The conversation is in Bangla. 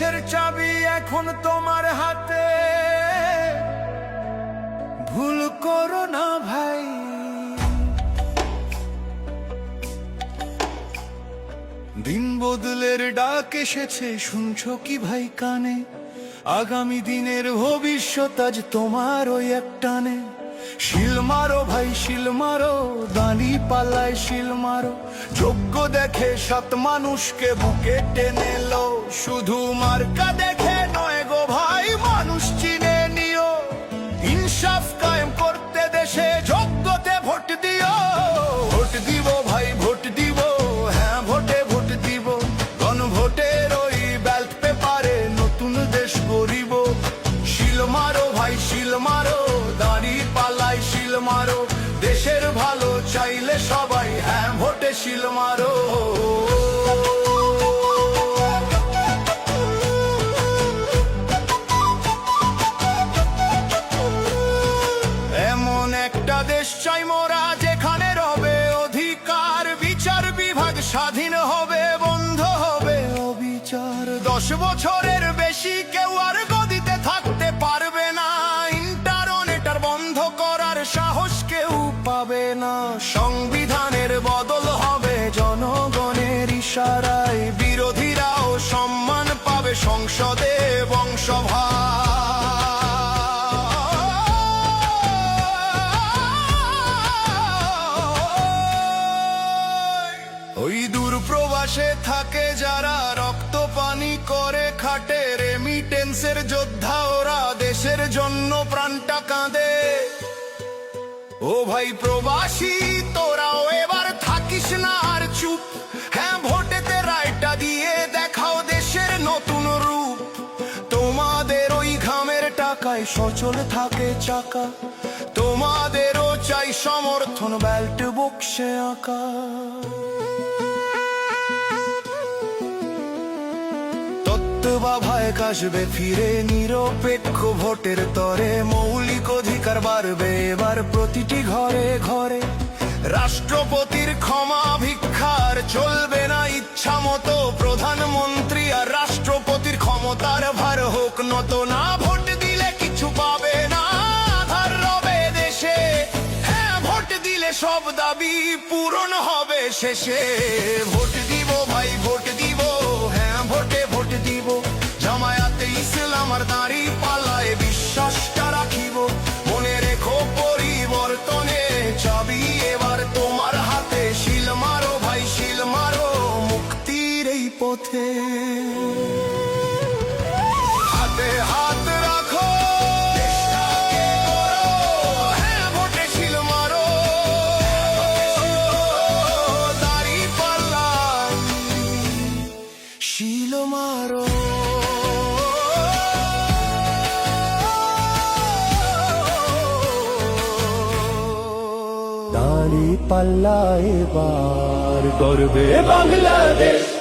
চাবি এখন তোমার হাতে। ভুল করো না ভাই। দিন বদলের ডাক এসেছে, শুনছো কি ভাই কানে? আগামী দিনের ভবিষ্যৎ আজ তোমার ওই একটানে শিল মারো ভাই, শিল মারো দাঁড়ি পালায় শিল মারো। যোগ্য দেখে সাত মানুষকে বুকে টেনে লো শুধু মার্কা দেখে মারো। দেশের ভালো চাইলে সবাই হ্যাঁ ভোটে শিল মারো। এমন একটা দেশ চাই মোরা, যেখানে রবে অধিকার, বিচার বিভাগ স্বাধীন হবে, বন্ধ হবে অবিচার। দশ বছরের বেশি কেউ আর ইশারায় বিরোধীরাও সম্মান পাবে সংসদে বংশভা। ওই দূর প্রবাসে থাকে যারা রক্ত পানি করে, খাটে রেমিটেন্সের যোদ্ধা ওরা দেশের জন্য প্রাণটা কাঁদে। ও ভাই প্রবাসী, তোরাও এবার থাকিস না আর চুপ। সচল থাকে চাকা। তোমাদেরও চাই সমর্থন ব্যাল্ট বক্সে আঁকা। তত্ত্বাবধায়ক আসবে ফিরে, নিরপেক্ষ ভোটের তরে। মৌলিক অধিকার বাড়বে এবার প্রতিটি ঘরে ঘরে। রাষ্ট্রপতির ক্ষমা ভিক্ষার চলবে না সব দাবি পূরণ হবে শেষে। ভোট দিব ভাই, ভোট দিব। হ্যাঁ ভোটে ভোট দিব। জামায়াতে ইসলাম আর দাঁড়ি পাল্লায় বিশ্বাসটা রাখিব। মনে রেখো পরিবর্তনে চাবি এবার তোমার হাতে। শিল মারো ভাই, শিল মারো মুক্তির এই পথে। দাড়ি পাল্লা এবার করবে। বাংলাদেশ।